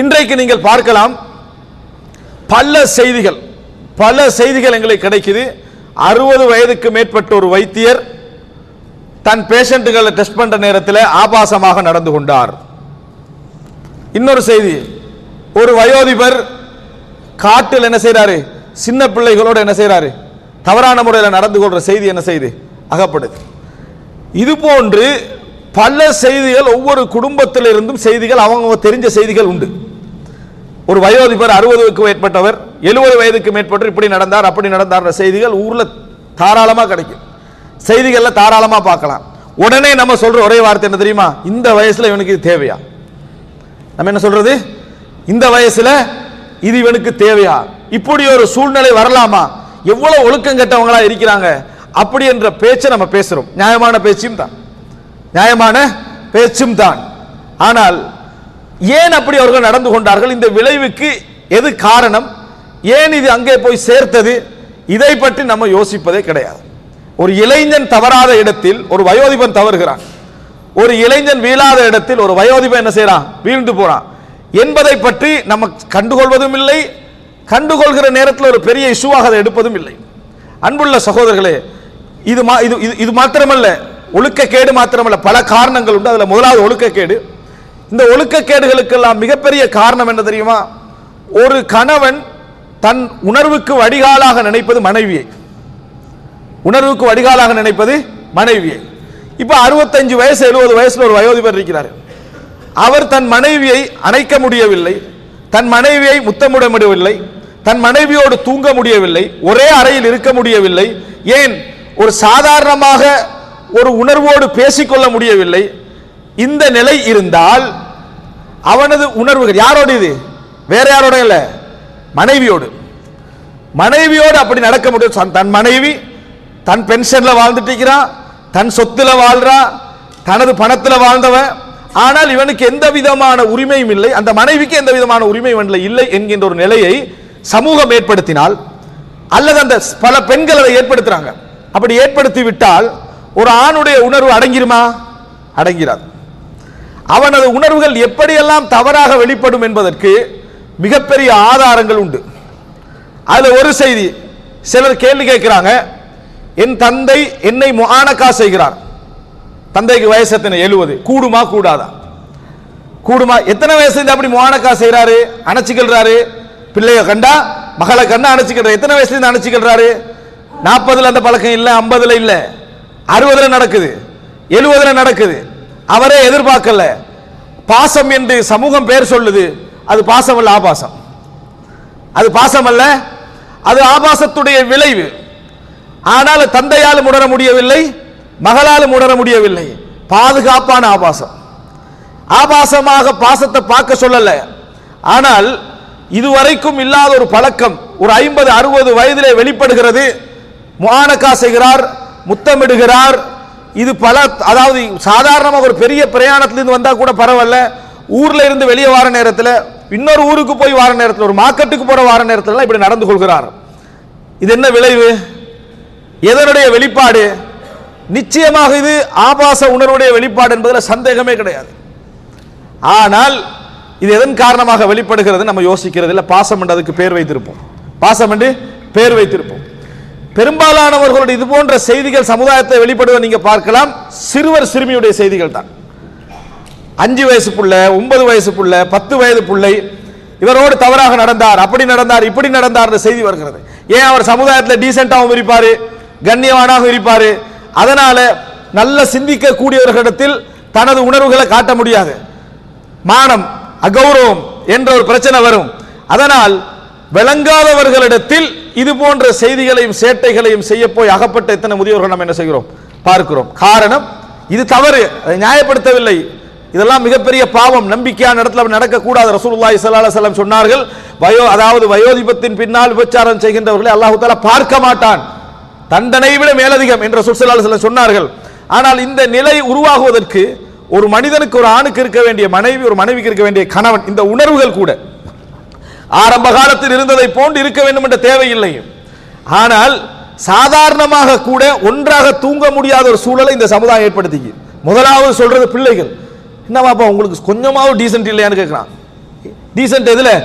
இன்றைக்கு நீங்கள் பார்க்கலாம் பல செய்திகள் பல செய்திகள் எங்களுக்கு கிடைக்குது. அறுபது வயதுக்கு மேற்பட்ட ஒரு வைத்தியர் தன் பேஷண்ட்டுகளை டெஸ்ட் பண்ற நேரத்தில் ஆபாசமாக நடந்து கொண்டார். இன்னொரு செய்தி ஒரு வயோதிபர் காட்டில் என்ன செய்கிறாரு சின்ன பிள்ளைகளோடு என்ன செய்கிறாரு தவறான முறையில் நடந்து கொள்ற செய்தி என்ன செய்து அகப்படுது. இது போன்று பல செய்திகள் ஒவ்வொரு குடும்பத்திலிருந்தும் செய்திகள் அவங்க தெரிஞ்ச செய்திகள் உண்டு. ஒரு வயோதிபர் அறுபதுக்கு மேற்பட்டவர் எழுபது வயதுக்கு மேற்பட்டவர் இப்படி நடந்தார் அப்படி நடந்தார் செய்திகள் ஊரில் தாராளமாக கிடைக்கும். செய்திகளில் தாராளமாக பார்க்கலாம். உடனே நம்ம சொல்ற ஒரே வார்த்தை என்ன தெரியுமா? இந்த வயசுல இவனுக்கு இது தேவையா? நம்ம என்ன சொல்றது? இந்த வயசுல இது இவனுக்கு தேவையா? இப்படி ஒரு சூழ்நிலை வரலாமா? எவ்வளவு ஒழுக்கம் கெட்டவங்களா இருக்கிறாங்க? அப்படி என்ற பேச்சை நம்ம பேசுறோம். நியாயமான பேச்சும் தான். நியாயமான பேச்சும் தான். ஆனால் ஏன் அப்படி அவர்கள் நடந்து கொண்டார்கள்? இந்த விளைவுக்கு எது காரணம்? ஏன் இது அங்கே போய் சேர்த்தது? இதை பற்றி நம்ம யோசிப்பதே கிடையாது. ஒரு இளைஞன் தவறாத இடத்தில் ஒரு வயோதிபன் தவறுகிறான். ஒரு இளைஞன் வீழாத இடத்தில் ஒரு வயோதிபன் என்ன செய்யறான் வீழ்ந்து போறான். என்பதை பற்றி நம்ம கண்டுகொள்வதும் இல்லை. கண்டுகொள்கிற நேரத்தில் ஒரு பெரிய இஷ்யூவாக அதை எடுப்பதும் இல்லை. அன்புள்ள சகோதரர்களே இது மா- இது இது- இது மாத்திரமல்ல. ஒழுக்கக்கேடு மாத்திரமல்ல. பல காரணங்கள் உண்டு. அதில் முதலாவது ஒழுக்கக்கேடு இந்த ஒழுக்கக்கேடுகளுக்கெல்லாம் மிகப்பெரிய காரணம் என்ன தெரியுமா? ஒரு கணவன் தன் உணர்வுக்கு வடிகாலாக நினைப்பது மனைவியை. உணர்வுக்கு வடிகாலாக நினைப்பது மனைவியை. இப்போ அறுபத்தஞ்சு வயசு எழுபது வயசுல ஒரு வயோதிபர் இருக்கிறார். அவர் தன் மனைவியை அணைக்க முடியவில்லை. தன் மனைவியை முத்தமிட முடியவில்லை தன் மனைவியோடு தூங்க முடியவில்லை. ஒரே அறையில் இருக்க முடியவில்லை. ஏன்? ஒரு சாதாரணமாக ஒரு உணர்வோடு பேசிக்கொள்ள முடியவில்லை. இந்த நிலை இருந்தால் அவனது உணர்வுகள் யாரோடு இது? வேற யாரோட இல்ல. மனைவியோடு. மனைவியோடு அப்படி நடக்க முடியும். தன்- மனைவி தன் பென்ஷன்ல வாழ்ந்துட்டு இருக்கிறான் தன் சொத்துல வாழ்றான் தனது பணத்துல வாழ்ந்தவன் ஆனால் இவனுக்கு எந்த விதமான உரிமையும் இல்லை. அந்த மனைவிக்கு எந்த விதமான உரிமை இவன்ல இல்லை என்கின்ற ஒரு நிலையை சமூகம் ஏற்படுத்தினால் அல்லது அந்த பல பெண்கள் அதை ஏற்படுத்துறாங்க. அப்படி ஏற்படுத்தி விட்டால் ஒரு ஆணுடைய உணர்வு அடங்கிருமா? அடங்கிறாது. அவனது உணர்வுகள் எப்படியெல்லாம் தவறாக வெளிப்படும் என்பதற்கு மிகப்பெரிய ஆதாரங்கள் உண்டு. அதில் ஒரு செய்தி சிலர் கேள்வி கேட்கிறாங்க என் தந்தை என்னை முகானக்கா செய்கிறார். தந்தைக்கு வயசு எத்தனை? எழுவது. கூடுமா கூடாதா? கூடுமா? எத்தனை வயசு இருந்து அப்படி முகானக்கா செய்கிறாரு? அணைச்சிக்கிறாரு பிள்ளைய கண்டா மகளை கண்டா அணைச்சிக்கிறார் எத்தனை வயசுல இருந்து அணைச்சிக்கிறாரு நாற்பதுல அந்த பழக்கம் இல்லை ஐம்பதுல இல்லை. அறுபதுல நடக்குது. எழுபதுல நடக்குது. அவரே எதிர்பார்க்கல. பாசம் என்று சமூகம் பேர் சொல்லுது. அது பாசம் அல்ல ஆபாசம். அது பாசம் அல்ல அது ஆபாசத்துடைய விளைவு. ஆனால் தந்தையாலும் உணர முடியவில்லை மகளாலும் உணர முடியவில்லை. பாதுகாப்பான ஆபாசம். ஆபாசமாக பாசத்தை பார்க்க சொல்லல. ஆனால் இதுவரைக்கும் இல்லாத ஒரு பழக்கம் ஒரு ஐம்பது அறுபது வயதிலே வெளிப்படுகிறது. முகானக்கா செய்கிறார் முத்தமிடுகிறார் இது பல அதாவது சாதாரணமாக ஒரு பெரிய பிரயாணத்திலிருந்து வந்தால் கூட பரவாயில்ல. ஊரில் இருந்து வெளியே வார நேரத்தில் இன்னொரு ஊருக்கு போய் வார நேரத்தில் ஒரு மார்க்கெட்டுக்கு போகிற வார நேரத்தில் இப்படி நடந்து கொள்கிறார். இது என்ன விளைவு? எதனுடைய வெளிப்பாடு? நிச்சயமாக இது ஆபாச உணர்வுடைய வெளிப்பாடு என்பதில் சந்தேகமே கிடையாது. ஆனால் இது எதன் காரணமாக வெளிப்படுகிறது நம்ம யோசிக்கிறது இல்லை பாசம் என்று அதுக்கு பேர் வைத்திருப்போம். பாசம் என்று பேர் வைத்திருப்போம். பெரும்பாலானவர்களுடைய இது போன்ற செய்திகள் சமுதாயத்தை வெளிப்படுவதை நீங்க பார்க்கலாம். சிறுவர் சிறுமியுடைய செய்திகள் தான். அஞ்சு வயசு புள்ள ஒன்பது வயசு புள்ள பத்து வயது பிள்ளை இவரோடு தவறாக நடந்தார் அப்படி நடந்தார் இப்படி நடந்தார் செய்தி வருகிறது. ஏன் அவர் சமுதாயத்தில் டீசெண்டாகவும் இருப்பார் கண்ணியவானாகவும் இருப்பார்? அதனால நல்ல சிந்திக்க கூடியவர்களிடத்தில் தனது உணர்வுகளை காட்ட முடியாது. மானம் அகௌரவம் என்ற ஒரு பிரச்சனை வரும். அதனால் விளங்காதவர்களிடத்தில் இது போன்ற செய்திகளையும் சேட்டைகளையும் செய்ய போய் அகப்பட்ட எத்தனை முதியோர்கள் நம்ம என்ன செய்கிறோம்? பார்க்கிறோம். காரணம் இது தவறு. அதை நியாயப்படுத்தவில்லை. இதெல்லாம் மிகப்பெரிய பாவம். நம்பிக்கையான இடத்துல நடக்கக்கூடாது. ரசூலுல்லாஹி ஸல்லல்லாஹு அலைஹி வஸல்லம் சொன்னார்கள் வயோ அதாவது வயோதிபத்தின் பின்னால் விபச்சாரம் செய்கின்றவர்களை அல்லாஹ் தஆலா பார்க்க மாட்டான். தண்டனை விட மேலதிகம் என்று ரசூல் ஸல்லல்லாஹு அலைஹி சொன்னார்கள். ஆனால் இந்த நிலை உருவாகுவதற்கு ஒரு மனிதனுக்கு ஒரு ஆணுக்கு இருக்க வேண்டிய மனைவி ஒரு மனைவிக்கு இருக்க வேண்டிய கணவன் இந்த உணர்வுகள் கூட ஆரம்ப காலத்தில் இருந்ததை போன்று இருக்க வேண்டும் என்ற தேவையில்லை. ஆனால் சாதாரணமாக கூட ஒன்றாக தூங்க முடியாத ஒரு சூழலை இந்த சமுதாயம் ஏற்படுத்திக்கு. முதலாவது சொல்றது பிள்ளைகள். என்ன பாப்பா உங்களுக்கு கொஞ்சமாவது டீசென்ட் இல்லையான்னு கேட்கிறான் டீசென்ட் எதுல?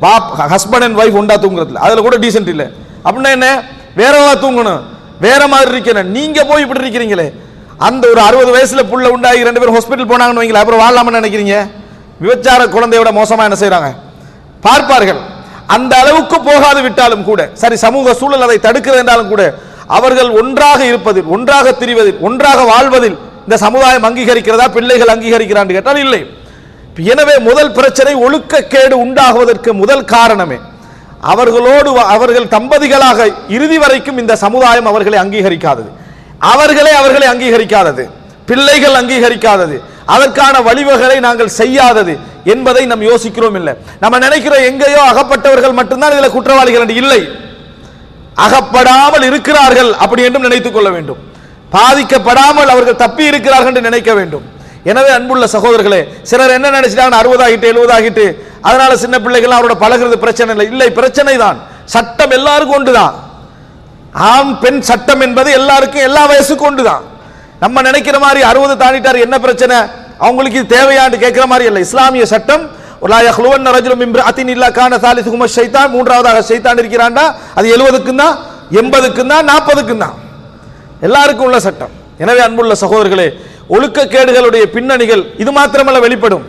பாப் ஹஸ்பண்ட் அண்ட் ஒய்ஃப் ஒண்டா தூங்குறதுல? அதுல கூட டீசென்ட் இல்லை. அப்படின்னா என்ன? வேறவா தூங்கணும். வேற மாதிரி இருக்கணும். நீங்க போய் இப்படி இருக்கிறீங்களே. அந்த ஒரு அறுபது வயசுல புள்ள உண்டாகி ரெண்டு பேரும் ஹாஸ்பிட்டல் போனாங்கன்னு வைங்களேன். அப்புறம் வாழலாம்னு நினைக்கிறீங்க? விபச்சார குழந்தையோட மோசமா என்ன செய்றாங்க? பார்ப்பார்கள். அந்த அளவுக்கு போகாது விட்டாலும் கூட சரி சமூக சூழல் அதை தடுக்கிறது என்றாலும் கூட அவர்கள் ஒன்றாக இருப்பதில் ஒன்றாக திரிவதில் ஒன்றாக வாழ்வதில் இந்த சமுதாயம் அங்கீகரிக்கிறதா பிள்ளைகள் அங்கீகரிக்கிறான்னு கேட்டால் இல்லை. எனவே முதல் பிரச்சனை ஒழுக்கக்கேடு உண்டாகுவதற்கு முதல் காரணமே அவர்களோடு வ- அவர்கள் தம்பதிகளாக இறுதி வரைக்கும் இந்த சமுதாயம் அவர்களை அங்கீகரிக்காதது. அவர்களே அவர்களை அங்கீகரிக்காதது. பிள்ளைகள் அங்கீகரிக்காதது. அதற்கான வழிவகைகளை நாங்கள் செய்யாதது. என்பதை நாம் யோசிக்கிறோம் இல்லை. நம்ம நினைக்கிறோம் எங்கேயோ அகப்பட்டவர்கள் மட்டும்தான் இதுல குற்றவாளிகள் என்று இல்லை. அகப்படாமல் இருக்கிறார்கள் அப்படி என்றும் நினைத்துக் கொள்ள வேண்டும். பாதிக்கப்படாமல் அவர்கள் தப்பி இருக்கிறார்கள் என்று நினைக்க வேண்டும். எனவே அன்புள்ள சகோதரர்களே சிலர் என்ன நினைச்சிட்டாங்க அறுபது ஆகிட்டு எழுபது ஆகிட்டு அதனால சின்ன பிள்ளைகள் அவரோட பழகுறது பிரச்சனை இல்லை. இல்லை பிரச்சனை தான். சட்டம் எல்லாருக்கும் ஒன்றுதான் ஆண் பெண் சட்டம் என்பது எல்லாருக்கும் எல்லா வயசுக்கும் ஒன்றுதான் நம்ம நினைக்கிற மாதிரி அறுபது தாண்டிட்டார் என்ன பிரச்சனை? அவங்களுக்கு இது தேவையான்னு கேட்கிற மாதிரி இல்லை. இஸ்லாமிய சட்டம் கான ஷைத்தான். மூன்றாவதாக சைத்தான் இருக்கிறான்டா. அது எழுபதுக்கும் தான் எண்பதுக்கும் தான் நாற்பதுக்கும் தான் எல்லாருக்கும் உள்ள சட்டம். எனவே அன்புள்ள சகோதரர்களே ஒழுக்கக்கேடுகளுடைய பின்னணிகள் இது மாத்திரமல்ல வெளிப்படும்.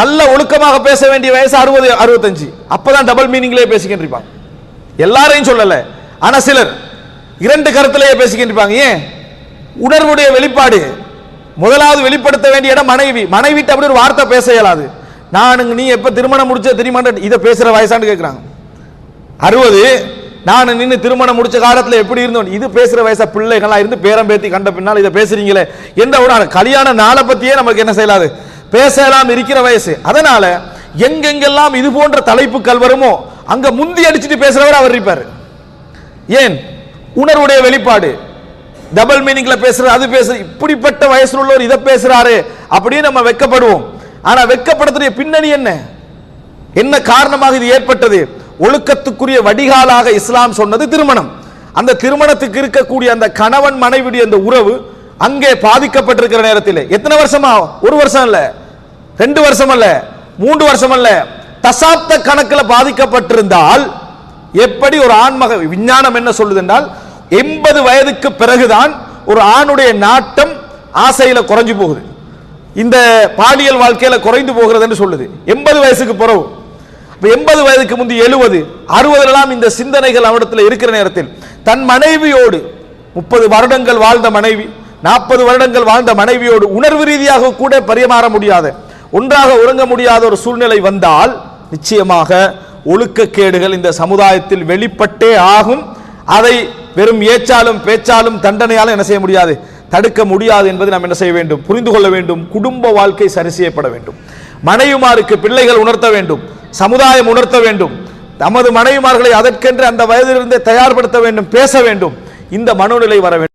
நல்ல ஒழுக்கமாக பேச வேண்டிய வயசு அறுபது அறுபத்தஞ்சு. அப்பதான் டபுள் மீனிங்லேயே பேசிக்கின்றிருப்பாங்க. எல்லாரையும் சொல்லல. ஆனா சிலர் இரண்டு கருத்திலேயே பேசிக்கின்றிருப்பாங்க. ஏன்? உணர்வுடைய வெளிப்பாடு. முதலாவது வெளிப்படுத்த வேண்டிய இடம் மனைவி. மனைவிட்டு அப்படி ஒரு வார்த்தை பேச இயலாது. நான் நீ எப்ப திருமணம் முடிச்ச தெரியுமா இதை பேசுற வயசான்னு கேட்கிறாங்க அறுபது நான் நின்று திருமணம் முடிச்ச காலத்துல எப்படி இருந்தோம்? இது பேசுற வயசா பிள்ளைகளா இருந்து பேரம் பேத்தி கண்ட பின்னால் இதை பேசுறீங்களே என்ன ஒரு கல்யாண நாளை பத்தியே நமக்கு என்ன செய்யலாது? பேசலாம் இருக்கிற வயசு. அதனால எங்கெங்கெல்லாம் இது போன்ற தலைப்பு வருமோ அங்க முந்தி அடிச்சுட்டு பேசுறவர் அவர் இருப்பார். ஏன்? உணர்வுடைய வெளிப்பாடு. டபுள் மீனிங்ல பேசுற அது பேசுற இப்படிப்பட்ட வயசுல உள்ளவர் இதை பேசுறாரு அப்படியே நம்ம வெக்கப்படுவோம். ஆனா வெக்கப்படுத்துடைய பின்னணி என்ன? என்ன காரணமாக இது ஏற்பட்டது? ஒழுக்கத்துக்குரிய வடிகாலாக இஸ்லாம் சொன்னது திருமணம். அந்த திருமணத்துக்கு இருக்கக்கூடிய அந்த கணவன் மனைவியுடைய அந்த உறவு அங்கே பாதிக்கப்பட்டிருக்கிற நேரத்தில். எத்தனை வருஷமா? ஒரு வருஷம் இல்ல ரெண்டு வருஷம் அல்ல. மூன்று வருஷம் அல்ல. தசாப்த கணக்கில் பாதிக்கப்பட்டிருந்தால் எப்படி ஒரு ஆண்மக விஞ்ஞானம் என்ன சொல்லுது என்றால் எண்பது வயதுக்கு பிறகுதான் ஒரு ஆணுடைய நாட்டம் ஆசையில குறைஞ்சு போகுது. இந்த பாலியல் வாழ்க்கையில குறைந்து போகிறது என்று சொல்லுது. எண்பது வயசுக்கு பிறகு. எண்பது வயதுக்கு முந்தி எழுபது அறுபதுலாம் இந்த சிந்தனைகள் அவனிடத்தில் இருக்கிற நேரத்தில். தன் மனைவியோடு முப்பது வருடங்கள் வாழ்ந்த மனைவி நாற்பது வருடங்கள் வாழ்ந்த மனைவியோடு உணர்வு ரீதியாக கூட பரிமாற முடியாத ஒன்றாக உறங்க முடியாத ஒரு சூழ்நிலை வந்தால் நிச்சயமாக ஒழுக்கக்கேடுகள் இந்த சமுதாயத்தில் வெளிப்பட்டே ஆகும். அதை வெறும் ஏச்சாலும் பேச்சாலும் தண்டனையாலும் என்ன செய்ய முடியாது? தடுக்க முடியாது என்பதை நாம் என்ன செய்ய வேண்டும்? புரிந்து கொள்ள வேண்டும். குடும்ப வாழ்க்கை சரி செய்யப்பட வேண்டும். மனைவிமாருக்கு பிள்ளைகள் உணர்த்த வேண்டும். சமுதாயம் உணர்த்த வேண்டும். நமது மனைவிமார்களை அதற்கென்று அந்த வயதிலிருந்தே தயார்படுத்த வேண்டும் பேச வேண்டும். இந்த மனோநிலை வர வேண்டும்.